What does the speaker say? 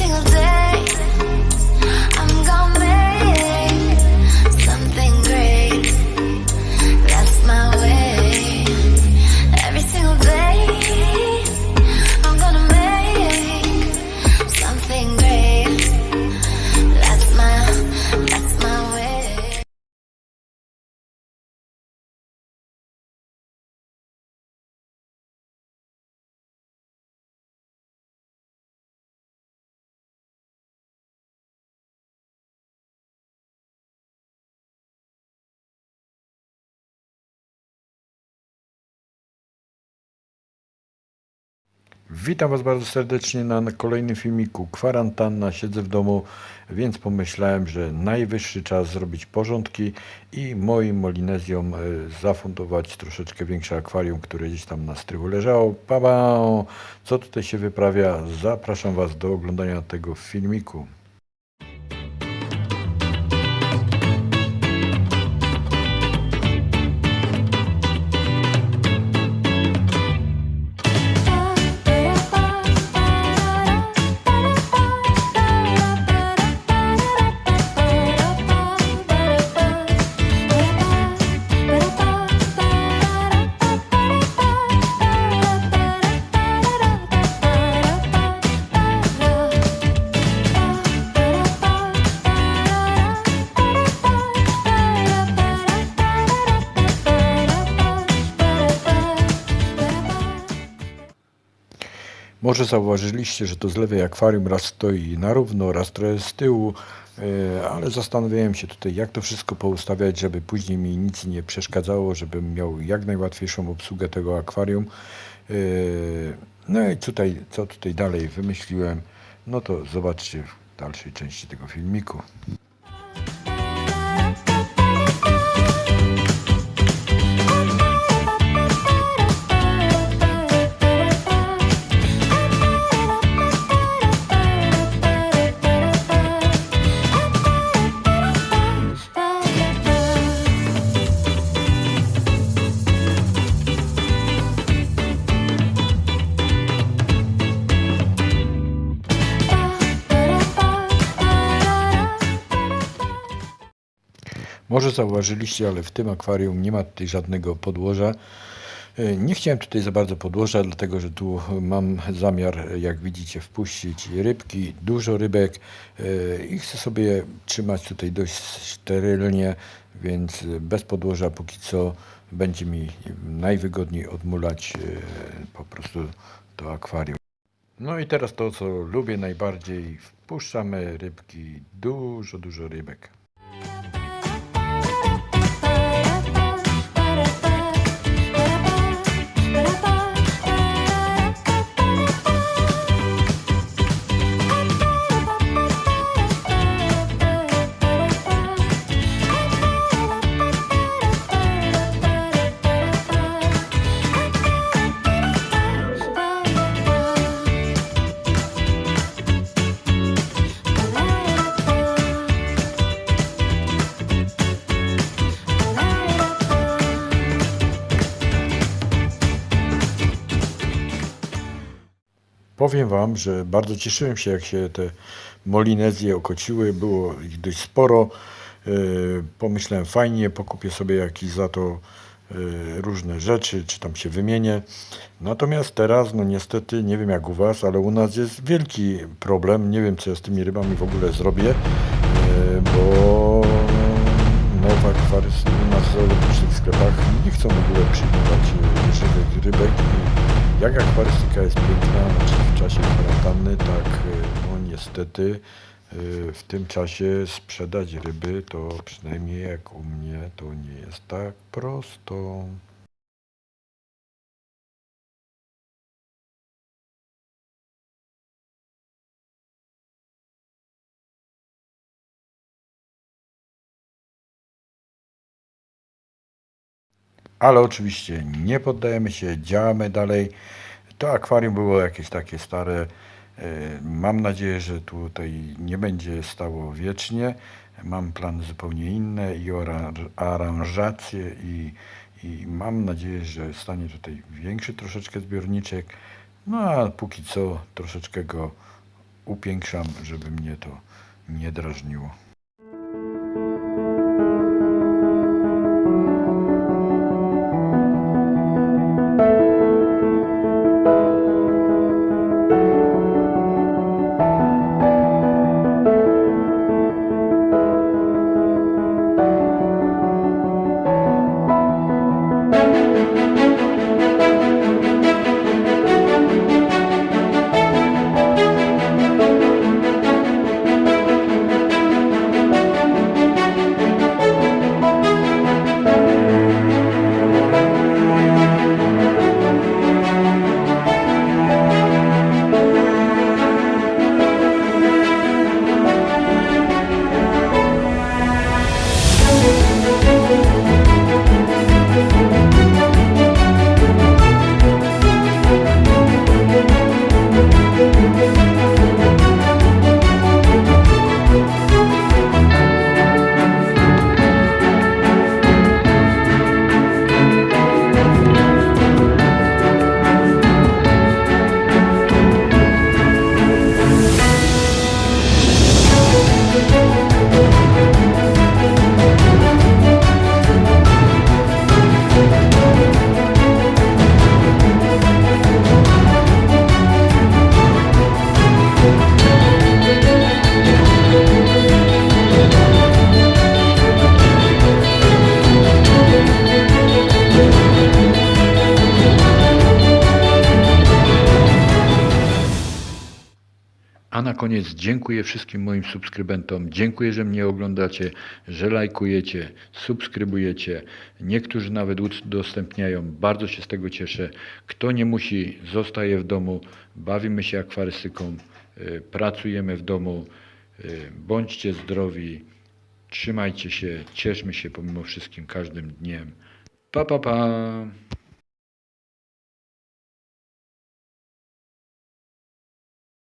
single day. Witam Was bardzo serdecznie na kolejnym filmiku. Kwarantanna, siedzę w domu, więc pomyślałem, że najwyższy czas zrobić porządki i moim Molinezjom e, zafundować troszeczkę większe akwarium, które gdzieś tam na strychu leżało. Baba, co tutaj się wyprawia? Zapraszam Was do oglądania tego filmiku. Może zauważyliście, że to z lewej akwarium raz stoi na równo, raz trochę z tyłu, e, ale zastanawiałem się tutaj, jak to wszystko poustawiać, żeby później mi nic nie przeszkadzało, żebym miał jak najłatwiejszą obsługę tego akwarium. E, No i tutaj, co tutaj dalej wymyśliłem, no to zobaczcie w dalszej części tego filmiku. Może zauważyliście, ale w tym akwarium nie ma tutaj żadnego podłoża. E, Nie chciałem tutaj za bardzo podłoża, dlatego że tu mam zamiar, jak widzicie, wpuścić rybki, dużo rybek e, i chcę sobie trzymać tutaj dość sterylnie, więc bez podłoża póki co będzie mi najwygodniej odmulać e, po prostu to akwarium. No i teraz to, co lubię najbardziej, wpuszczamy rybki, dużo, dużo rybek. Powiem Wam, że bardzo cieszyłem się, jak się te Molinezje okociły. Było ich dość sporo. E, Pomyślałem, fajnie, pokupię sobie jakieś za to e, różne rzeczy, czy tam się wymienię. Natomiast teraz, no niestety, nie wiem jak u Was, ale u nas jest wielki problem. Nie wiem, co ja z tymi rybami w ogóle zrobię, e, bo nowe akwary u nas w zoologicznych sklepach nie chcą w ogóle przyjmować e, żywych rybek. Jak akwarystyka jest piękna, znaczy w czasie kwarantanny, tak e, no niestety e, w tym czasie sprzedać ryby, to przynajmniej jak u mnie, to nie jest tak prosto. Ale oczywiście nie poddajemy się, działamy dalej. To akwarium było jakieś takie stare. E, Mam nadzieję, że tutaj nie będzie stało wiecznie. Mam plany zupełnie inne i aranżacje i, i mam nadzieję, że stanie tutaj większy troszeczkę zbiorniczek. No a póki co troszeczkę go upiększam, żeby mnie to nie drażniło. A na koniec dziękuję wszystkim moim subskrybentom. Dziękuję, że mnie oglądacie, że lajkujecie, subskrybujecie. Niektórzy nawet udostępniają. Bardzo się z tego cieszę. Kto nie musi, zostaje w domu. Bawimy się akwarystyką, y, pracujemy w domu. Y, Bądźcie zdrowi, trzymajcie się, cieszmy się pomimo wszystkim każdym dniem. Pa, pa, pa.